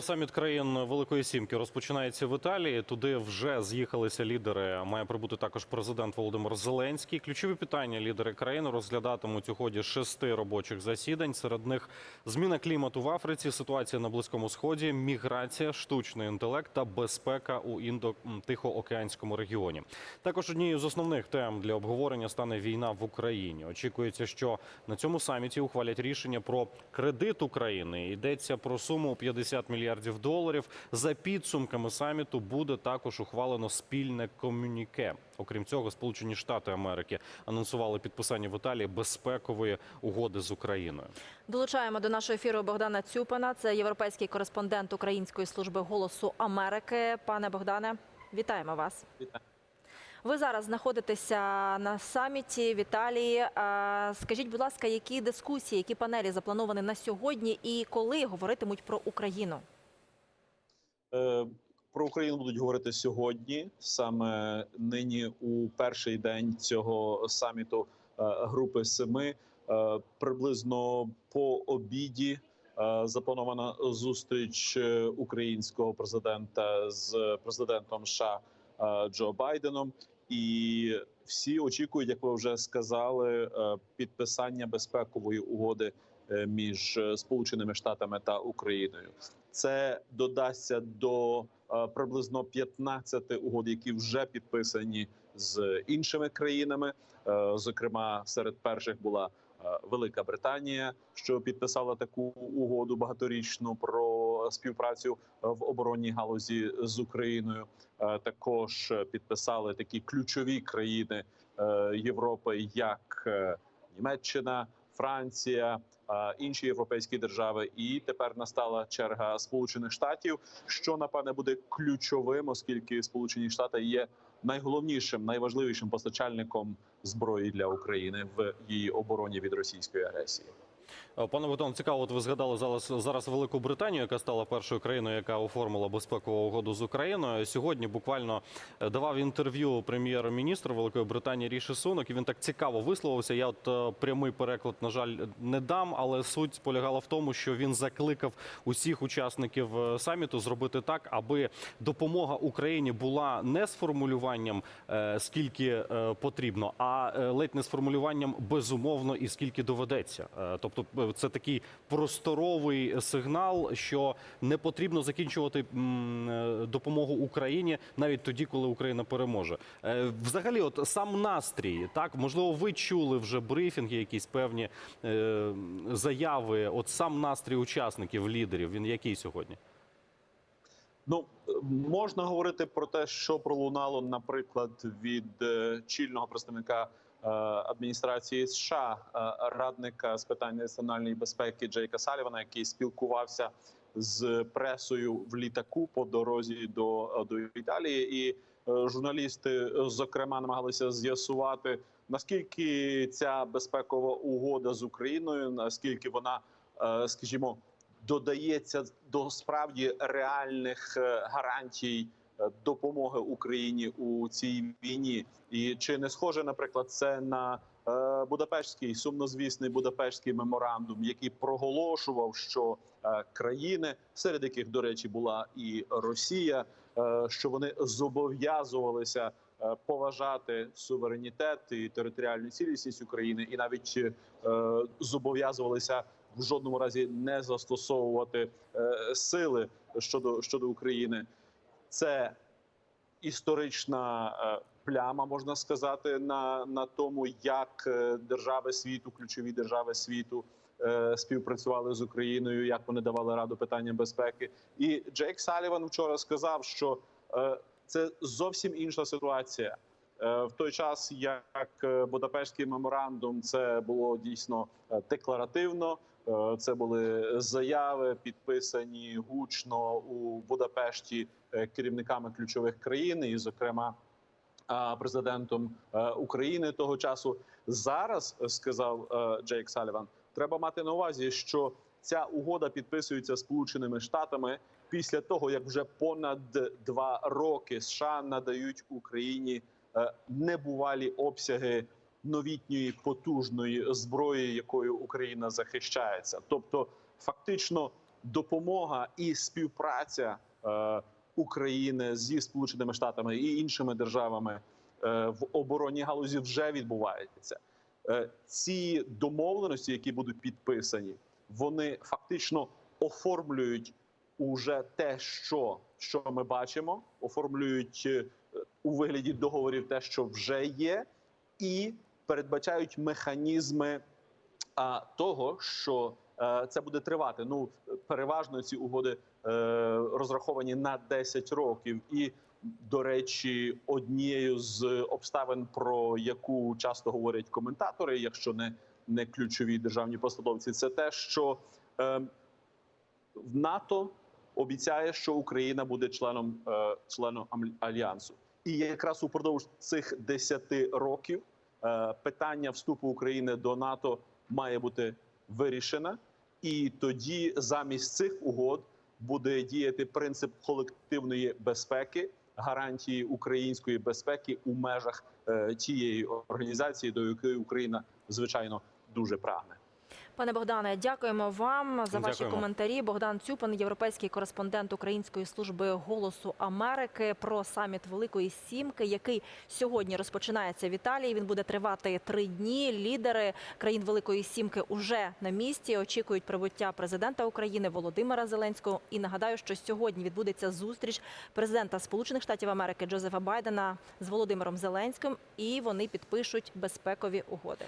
Саміт країн Великої Сімки розпочинається в Італії. Туди вже з'їхалися лідери. Має прибути також президент Володимир Зеленський. Ключові питання лідери країн розглядатимуть у ході шести робочих засідань. Серед них зміна клімату в Африці, ситуація на Близькому Сході, міграція, штучний інтелект та безпека у індо-тихоокеанському регіоні. Також однією з основних тем для обговорення стане війна в Україні. Очікується, що на цьому саміті ухвалять рішення про кредит України. Йдеться про суму 50 мільярдів доларів. За підсумками саміту буде також ухвалено спільне комюніке. Окрім цього, Сполучені Штати Америки анонсували підписання в Італії безпекової угоди з Україною. Долучаємо до нашого ефіру Богдана Цюпина. Це європейський кореспондент Української служби голосу Америки. Пане Богдане, вітаємо вас. Вітаю. Ви зараз знаходитеся на саміті в Італії. Скажіть, будь ласка, які дискусії, які панелі заплановані на сьогодні і коли говоритимуть про Україну? Е, Про Україну будуть говорити сьогодні, саме нині у перший день цього саміту е, групи семи. Е, Приблизно по обіді запланована зустріч українського президента з президентом США Джо Байденом. І всі очікують, як ви вже сказали, підписання безпекової угоди між е, Сполученими Штатами та Україною. Це додасться до е, приблизно 15 угод, які вже підписані з іншими країнами. Е, Зокрема, серед перших була е, Велика Британія, що підписала таку угоду багаторічну про співпрацю в оборонній галузі з Україною. Е, Також підписали такі ключові країни е, Європи, як е, Німеччина, Франція, е, інші європейські держави. І тепер настала черга Сполучених Штатів, що напевне буде ключовим, оскільки Сполучені Штати є найголовнішим, найважливішим постачальником зброї для України в її обороні від російської агресії. Е, Пане Богдан, цікаво, от ви згадали зараз, зараз Велику Британію, яка стала першою країною, яка оформила безпекову угоду з Україною. Сьогодні буквально е, давав інтерв'ю прем'єр-міністр Великої Британії Ріші Сунок, і він так цікаво висловився. Я от е, прямий переклад, на жаль, не дам, але суть полягала в тому, що він закликав усіх учасників саміту зробити так, аби допомога Україні була не з формулюванням скільки потрібно, а ледь не з формулюванням безумовно і скільки доведеться. Е, Тобто, е, це такий просторовий сигнал, що не потрібно закінчувати е, допомогу Україні навіть тоді, коли Україна переможе. Е, Взагалі, от сам настрій, так можливо, ви чули вже брифінги, якісь певні заяви. От сам настрій учасників, лідерів, він який сьогодні? Ну можна говорити про те, що пролунало, наприклад, від е, чільного представника е, адміністрації США, е, радника з питань національної безпеки Джейка Салівана, який спілкувався з пресою в літаку по дорозі до, до Італії, і журналісти, зокрема, намагалися з'ясувати наскільки ця безпекова угода з Україною, наскільки вона, скажімо, додається до справді реальних е, гарантій е, допомоги Україні у цій війні, і чи не схоже, наприклад, це на е, Будапештський сумнозвісний Будапештський меморандум, який проголошував, що країни, серед яких, до речі, була і Росія, що вони зобов'язувалися поважати суверенітет і територіальну цілісність України, і навіть зобов'язувалися в жодному разі не застосовувати е, сили щодо щодо України. Це історична е, пляма, можна сказати, на, на тому, як е, держави світу, ключові держави світу. Співпрацювали з Україною, як вони давали раду питанням безпеки, і Джейк Саліван вчора сказав, що це зовсім інша ситуація. В той час, як Будапештський меморандум, це було дійсно декларативно. Е, Це були заяви, підписані гучно у Будапешті е, керівниками ключових країн, і, зокрема, президентом е, України того часу. Зараз сказав Джейк Саліван, треба мати на увазі, що ця угода підписується Сполученими Штатами після того, як вже понад два роки США надають Україні небувалі обсяги новітньої потужної зброї, якою Україна захищається. Тобто, фактично, допомога і співпраця е, України зі Сполученими Штатами і іншими державами е, в оборонній галузі вже відбувається. Е, ці домовленості, які будуть підписані, вони фактично оформлюють уже те, що, що ми бачимо, оформлюють е, у вигляді договорів те, що вже є, і передбачають механізми а, того, що е, це буде тривати. Ну переважно ці угоди е, розраховані на 10 років. І, до речі, однією з обставин, про яку часто говорять коментатори, якщо не, не ключові державні посадовці, це те, що е, НАТО обіцяє, що Україна буде членом, е, членом альянсу. І якраз упродовж цих 10 років питання вступу України до НАТО має бути вирішене, і тоді замість цих угод буде діяти принцип колективної безпеки, гарантії української безпеки у межах е, тієї організації, до якої Україна звичайно дуже прагне. Пане Богдане, дякуємо вам за ваші коментарі. Богдан Цюпин, європейський кореспондент Української служби голосу Америки, про саміт Великої Сімки, який сьогодні розпочинається в Італії. Він буде тривати три дні. Лідери країн Великої Сімки уже на місці. Очікують прибуття президента України Володимира Зеленського. І нагадаю, що сьогодні відбудеться зустріч президента Сполучених Штатів Америки Джозефа Байдена з Володимиром Зеленським, і вони підпишуть безпекові угоди.